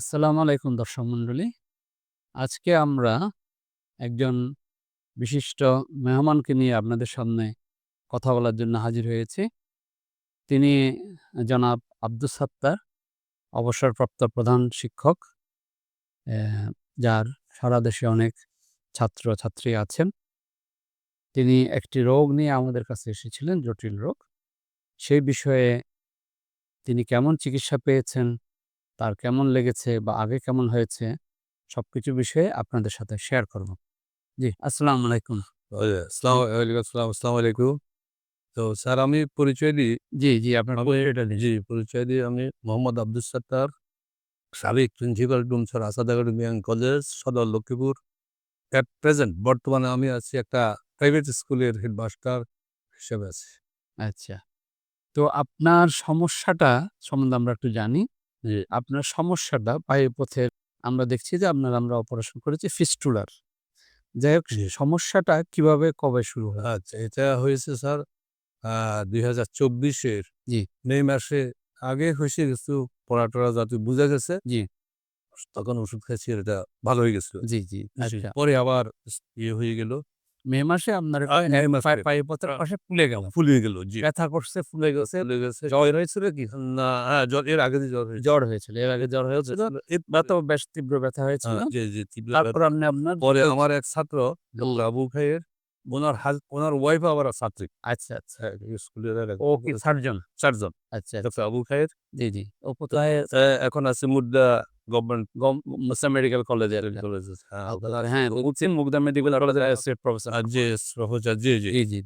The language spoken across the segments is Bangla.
আসসালামু আলাইকুম দর্শক মণ্ডলী। আজকে আমরা একজন বিশিষ্ট মেহমানকে নিয়ে আপনাদের সামনে কথা বলার জন্য হাজির হয়েছি। তিনি জনাব আব্দুস সাত্তার, অবসরপ্রাপ্ত প্রধান শিক্ষক। যার সারা দেশে অনেক ছাত্র-ছাত্রী আছেন। তিনি একটি রোগ নিয়ে আমাদের কাছে এসেছিলেন, জটিল রোগ। সেই বিষয়ে তিনি কেমন চিকিৎসা পেয়েছেন, তার কেমন লেগেছে বা আগে কেমন হয়েছে, সব কিছু বিষয়ে আপনাদের সাথে শেয়ার করব। জি, আসসালামু আলাইকুম। আসসালামু। তো স্যার আমি পরিচয় দিই। জি, জি, আপনার পরিচয়টা। জি, পরিচয় দিই আমি মোহাম্মদ আব্দুল সাত্তার, সাবেক principal Dumchhar Asad academian college, Sadar Lakshmipur. At present বর্তমানে আমি আছি একটা প্রাইভেট স্কুলের হেডমাস্টার হিসেবে আছি। আচ্ছা। তো আপনার সমস্যাটা সম্বন্ধে আমরা একটু জানি। জি। আপনার সমস্যাটা পায়ে পথে আমরা দেখছি যে আপনার আমরা অপারেশন করেছি ফিস্টুলার। যাই হোক সমস্যাটা কীভাবে কবে শুরু হয়? আচ্ছা, এটা হয়েছে স্যার আ ২০২৪ এর জি। মে মাসে আগে হইছে কিছু পড়া-টরা যাতে বুঝা গেছে। জি। তখন ওষুধ খাইছি এটা ভালো হয়ে গেছিল। জি, জি, জি, আচ্ছা। পরে আবার ইয়ে হয়ে গেল। মে মাসে আপনার আ মে মাসে। পাশে ফুলে গেল। ফুলে গেল, জি। ব্যথা করছে, ফুলে গেছে। ফুলে গেছে। জ্বর হয়েছিল কি? না, হ্যাঁ, জ্বর এর আগে জ্বর জ্বর হয়েছিল। এর আগে জ্বর হয়েছিল। ব্যথা বেশ তীব্র ব্যথা হয়েছিল। হ্যাঁ, জি, জি, তীব্র তারপর আপনি আপনার পরে আমার এক ছাত্র আবু খায়ের ওনার হাজ ওনার ওয়াইফ আবার ছাত্রী। আচ্ছা, আচ্ছা। হ্যাঁ, স্কুলের আর ও কি সার্জন? সার্জন। আচ্ছা। আবু খায়ের। জি, জি। ও কোথায় এখন আছে মুদ্রা গভর্নমেন্ট মেডিকেল কলেজে কলেজে। হ্যাঁ, আর হ্যাঁ, বলছেন মুগদা মেডিকেল কলেজের প্রফেসর। আর যে প্রফেসর জি, জি। জি, জি।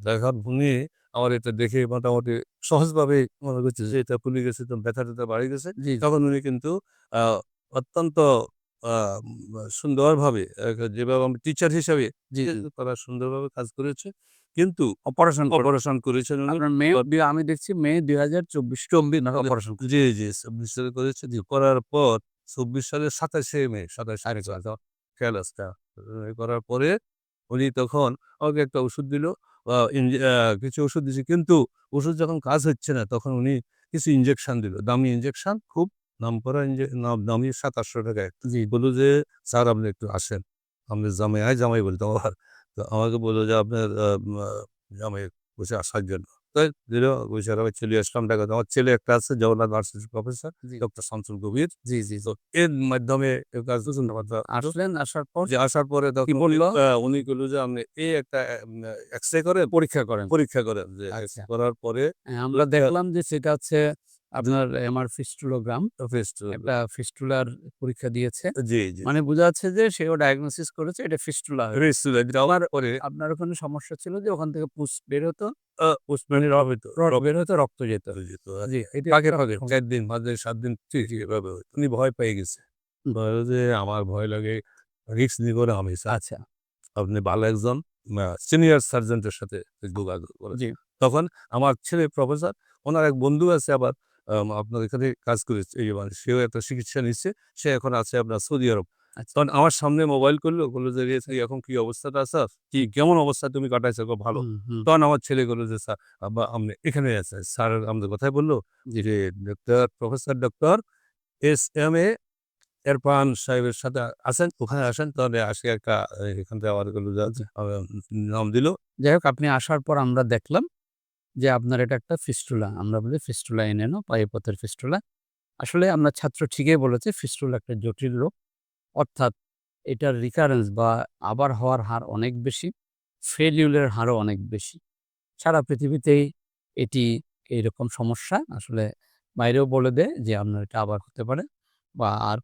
উনি আমার এটা দেখে মোটামুটি সহজভাবে মনে করছে যে এটা ফুলে গেছে তো ব্যথা-ট্যাথা বাড়ে গেছে। তখন উনি কিন্তু অত্যন্ত সুন্দরভাবে যেভাবে আমি টিচার হিসাবে। তারা সুন্দরভাবে কাজ করেছে। কিন্তু অপারেশন অপারেশন করেছেন। আপনার আমি দেখছি মে 2024 24 চব্বিশ অপারেশন করে। জি, জি, ২৪ করেছে। করার পর ২৪ সালের ২৭শে মে ২৭ আচ্ছা। খেয়াল আছে। আ করার পরে উনি তখন আমাকে একটা ওষুধ দিল। কিছু ওষুধ দিছে। কিন্তু ওষুধ যখন কাজ হচ্ছে না তখন উনি কিছু ইঞ্জেকশন দিল। দামি ইঞ্জেকশন খুব নাম দামি ৳৭০০ একটা। জি। বলল যে, "স্যার আপনি একটু আসেন।" আমি জামাই আয় জামাই বলতাম আমার তো আমাকে বলল যে, "আপনার জামাই বসে আসার জন্য।" তাই দিল। বলছে চলে আসলাম ঢাকাতে। আমার ছেলে একটা আছে জগন্নাথ ভার্সিটির প্রফেসর জি। ডক্টর শামসুল কবির। জি, জি, তো এর মাধ্যমে কাজ আসলেন আসার পর যে আসার পরে তখন কি বলল? উনি যে, "আপনি এই একটা এক্স-রে করেন, পরীক্ষা করেন। পরীক্ষা করেন।" যে আচ্ছা। করার পরে হ্যাঁ, আমরা দেখলাম যে সেটা হচ্ছে আপনার এমআর ফিস্টুলোগ্রাম। ফেস্ট একটা ফিস্টুলার পরীক্ষা দিয়েছে। জি, জি। মানে বোঝা যাচ্ছে যে সেও ডায়াগনোসিস করেছে এটা ফিস্টুলা হয়েছে। ফেস্ট দেওয়ার পরে আপনার ওখানে সমস্যা ছিল যে ওখান থেকে পুষ বের হতো, উসমানী রব হইতো। রড বের হতো, রক্ত যেত। যেত। জি, এটা ফাঁকে, ফাঁকে ৪ দিন, ৫ দিন, ৭ দিন এভাবে হইতো। উনি ভয় পেয়ে গেছে। বলে যে, "আমার ভয় লাগে, রিস্ক নিব না আমি। আচ্ছা। আপনি ভালো একজন সিনিয়র সার্জেন্টের সাথে যোগাযোগ করেন।" জি। তখন আমার ছেলে প্রফেসর, ওনার এক বন্ধু আছে আবার আপনার এখানে কাজ করেছে। এই মানে সেও একটা চিকিৎসা নিচ্ছে। সে এখন আছে আপনার সৌদি আরব। আচ্ছা। তখন আমার সামনে মোবাইল করল, বলল যে, এখন কি অবস্থাটা আছাস? কি কেমন অবস্থা তুমি কাটাইছো?" "ভালো।" তখন আমার ছেলে বলল যে, "স্যার আপনি এখানে আছে স্যার আমাদের কথাই বলল। যে, "doctor professor doctor S M A Erfan সাহেবের সাথে আসেন ওখানে আসেন।" তাহলে আসে একটা এখান থেকে আমার বলল যে, জি। আ নাম দিল। যাই হোক আপনি আসার পর আমরা দেখলাম যে আপনার এটা একটা ফিস্টুলা। আমরা বলি ফিস্টুলা এনেনো পায়ুপথের ফিস্টুলা। আসলে আপনার ছাত্র ঠিকই বলেছে, ফিস্টুলা একটা জটিল রোগ। অর্থাৎ এটার রিকারেন্স বা আবার হওয়ার হার অনেক বেশি। ফেলিউরের হারও অনেক বেশি। সারা পৃথিবীতেই এটি এইরকম সমস্যা আসলে বাইরেও বলে দেয় যে আপনার এটা আবার হতে পারে বা আর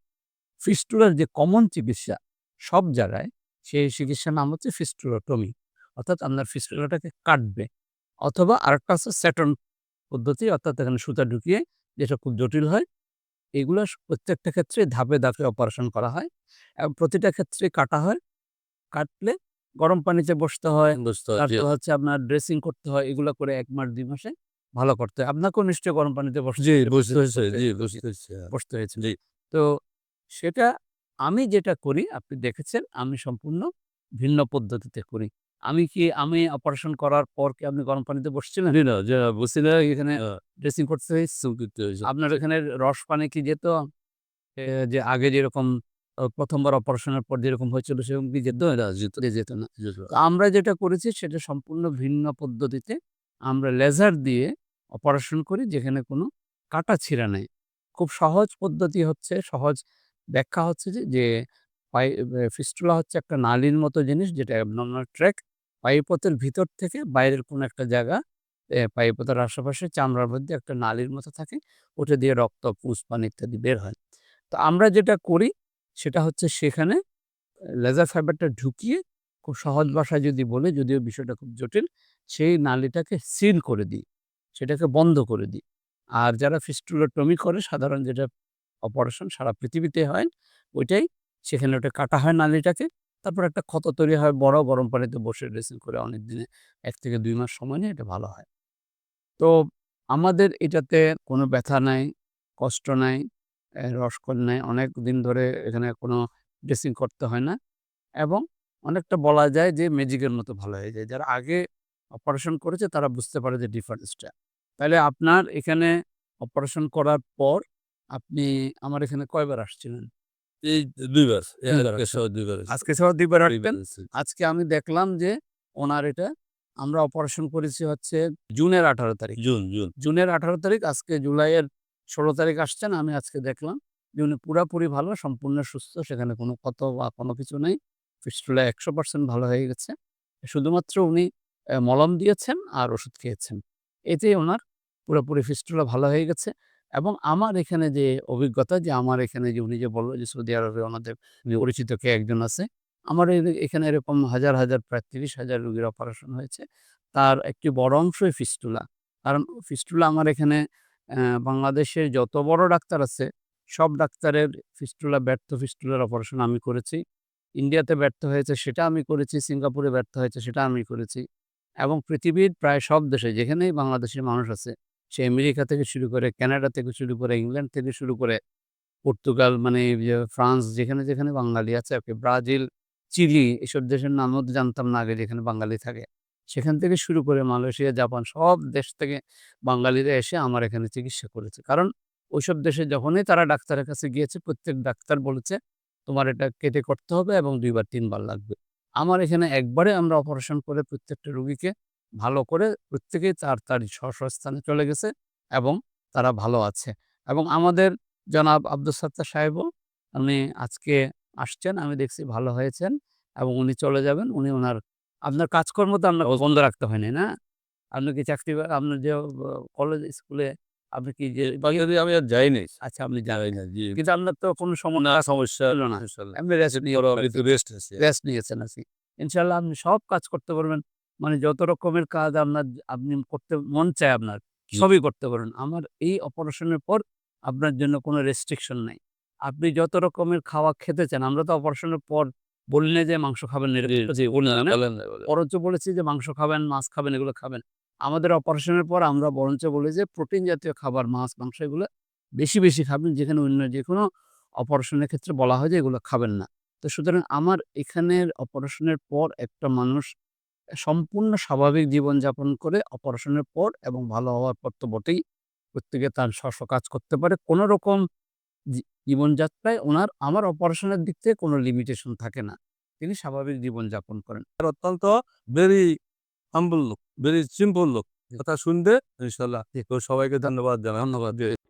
ফিস্টুলার যে কমন চিকিৎসা সব জায়গায় সেই চিকিৎসার নাম হচ্ছে ফিস্টুলোটমি। অর্থাৎ আপনার ফিস্টুলাটাকে কাটবে। অথবা আরেকটা আছে স্যাটন পদ্ধতি অর্থাৎ এখানে সুতা ঢুকিয়ে যেটা খুব জটিল হয়। এগুলো প্রত্যেকটা ক্ষেত্রে ধাপে, ধাপে অপারেশন করা হয় এবং প্রতিটা ক্ষেত্রে কাটা হয়। কাটলে গরম পানিতে বসতে হয়। তারপর হচ্ছে আপনার ড্রেসিং করতে হয়। এগুলো করে এক মাস দুই মাসে ভালো করতে হয়। আপনাকেও নিশ্চয়ই গরম পানিতে বসতে। হ্যাঁ। বসতে হয়েছে। তো সেটা আমি যেটা করি আপনি দেখেছেন আমি সম্পূর্ণ ভিন্ন পদ্ধতিতে করি। আমি কি আমি অপারেশন করার পর কি আপনি গরম পানিতে বসছিলেন? না, এখানে ড্রেসিং করতে। আপনার এখানে রস পানি কি যেত? যে আগে যেরকম প্রথমবার অপারেশনের পর যেরকম হয়েছিল সেরকম কি যেত? যেত না। আমরা যেটা করেছি সেটা সম্পূর্ণ ভিন্ন পদ্ধতিতে আমরা লেজার দিয়ে অপারেশন করি যেখানে কোনো কাটা-ছিঁড়া নেই খুব সহজ পদ্ধতি হচ্ছে, সহজ ব্যাখ্যা হচ্ছে যে, ফিস্টুলা হচ্ছে একটা নালীর মতো জিনিস যেটা tract পায়ুপথের ভিতর থেকে বাইরের কোনো একটা জায়গা পায়ুপথের আশেপাশে চামড়ার মধ্যে একটা নালীর মতো থাকে। ওটা দিয়ে রক্ত, পুজ, পানি ইত্যাদি বের হয়। তো আমরা যেটা করি সেটা হচ্ছে সেখানে লেজার ফাইবারটা ঢুকিয়ে খুব সহজ ভাষায় যদি বলে যদিও বিষয়টা খুব জটিল, সেই নালীটাকে সিল করে দিই। সেটাকে বন্ধ করে দিই। আর যারা ফিস্টুলাটমি করে সাধারণ যেটা অপারেশন সারা পৃথিবীতে হয়, ওইটাই সেখানে ওটা কাটা হয় নালীটাকে। তারপর একটা ক্ষত তৈরি হয় বড়, গরম পানিতে বসে ড্রেসিং করে অনেক দিনে এক থেকে দুই মাস সময় নিয়ে এটা ভালো হয়। তো আমাদের এটাতে কোনো ব্যথা নাই, কষ্ট নাই, রসকল নাই। অনেক দিন ধরে এখানে কোনো ড্রেসিং করতে হয় না এবং অনেকটা বলা যায় যে ম্যাজিকের মতো ভালো হয়ে যায়। যারা আগে অপারেশন করেছে তারা বুঝতে পারে যে ডিফারেন্সটা। তাইলে আপনার এখানে অপারেশন করার পর আপনি আমার এখানে কয়বার আসছিলেন? এই ২ বার। এ ২ বার আজকে আসছেন। সহ ২ আজকে সহ ২ বার ২ আসবেন। বার এসেছি। আজকে আমি দেখলাম যে ওনার এটা আমরা অপারেশন করেছি হচ্ছে জুনের ১৮ তারিখ। June, June. জুনের ১৮ তারিখ, আজকে জুলাইয়ের ১৬ তারিখ আসছেন। আমি আজকে দেখলাম যে উনি পুরাপুরি ভালো, সম্পূর্ণ সুস্থ। সেখানে কোনো কত বা কোনো কিছু নেই। ফিস্টুলা ১০০% ভালো হয়ে গেছে। শুধুমাত্র উনি মলম দিয়েছেন আর ওষুধ খেয়েছেন। এতেই ওনার পুরোপুরি ফিস্টুলা ভালো হয়ে গেছে এবং আমার এখানে যে অভিজ্ঞতা যে আমার এখানে যে উনি যে বলল যে সৌদি আরবে ওনাদের পরিচিত কে একজন আছে। আমার এখানে এরকম হাজার, হাজার প্রায় তিরিশ হাজার রুগীর অপারেশন হয়েছে। তার একটি বড় অংশই ফিস্টুলা। কারণ ফিস্টুলা আমার এখানে বাংলাদেশের যত বড় ডাক্তার আছে, সব ডাক্তারের ফিস্টুলা ব্যর্থ ফিস্টুলার অপারেশন আমি করেছি। ইন্ডিয়াতে ব্যর্থ হয়েছে সেটা আমি করেছি, সিঙ্গাপুরে ব্যর্থ হয়েছে সেটা আমি করেছি এবং পৃথিবীর প্রায় সব দেশে যেখানেই বাংলাদেশের মানুষ আছে, সে আমেরিকা থেকে শুরু করে, কানাডা থেকে শুরু করে, ইংল্যান্ড থেকে শুরু করে, পর্তুগাল মানে ফ্রান্স যেখানে, যেখানে বাঙালি আছে ওকে ব্রাজিল, চিলি এসব দেশের নামও জানতাম না আগে যেখানে বাঙালি থাকে। সেখান থেকে শুরু করে মালয়েশিয়া, জাপান সব দেশ থেকে বাঙালিরা এসে আমার এখানে চিকিৎসা করেছে। কারণ ওইসব দেশে যখনই তারা ডাক্তারের কাছে গিয়েছে, প্রত্যেক ডাক্তার বলেছে, "তোমার এটা কেটে করতে হবে এবং দুইবার তিনবার লাগবে।" আমার এখানে একবারে আমরা অপারেশন করে প্রত্যেকটা রোগীকে ভালো করে প্রত্যেকেই তার, তার স্থানে চলে গেছে এবং তারা ভালো আছে। এবং আমাদের জনাব আব্দুস সাত্তার সাহেবও উনি আজকে আসছেন। আমি দেখছি ভালো হয়েছেন এবং উনি চলে যাবেন। উনি ওনার আপনার কাজকর্ম তো আপনার বন্ধ রাখতে হয়নি না? আপনি কি চাকরি আপনার যে কলেজ, স্কুলে আপনি কি যে বাগেরহাটে আমি আর যাই নাই। আচ্ছা আপনি নাই। না। জি। কিন্তু আপনার তো কোনো না সমস্যা সমস্যা ছিল না। এমনি রেস্ট নিয়ে আমি রেস্ট নিয়েছি। রেস্ট নিয়েছেন আরকি। ইনশাআল্লাহ আপনি সব কাজ করতে পারবেন। মানে যত রকমের কাজ আপনার আপনি করতে মন চায় আপনার, সবই করতে পারেন। আমার এই অপারেশনের পর আপনার জন্য কোনো রেস্ট্রিকশন নাই। আপনি যত রকমের খাওয়া খেতে চান, আমরা তো অপারেশনের পর বলি না যে মাংস খাবেন। বরঞ্চ বলেছি যে মাংস খাবেন, মাছ খাবেন, এগুলো খাবেন। আমাদের অপারেশনের পর আমরা বরঞ্চ বলি যে প্রোটিন জাতীয় খাবার, মাছ, মাংস এগুলো বেশি, বেশি খাবেন। যেখানে অন্য যেকোনো অপারেশনের ক্ষেত্রে বলা হয় যে এগুলো খাবেন না। তো সুতরাং আমার এখানের অপারেশনের পর একটা মানুষ সম্পূর্ণ স্বাভাবিক জীবনযাপন করে অপারেশনের পর এবং ভালো হওয়ার পর তো বটেই, প্রত্যেকে তার স্ব, কাজ করতে পারে। কোনো রকম জীবনযাত্রায় ওনার আমার অপারেশনের দিক থেকে কোনো লিমিটেশন থাকে না। তিনি স্বাভাবিক জীবনযাপন করেন। আর অত্যন্ত ভেরি হাম্বল লোক, ভেরি সিম্পল লোক। কথা শুনবে ইনশাআল্লাহ। তো সবাইকে ধন্যবাদ জানাই। ধন্যবাদ।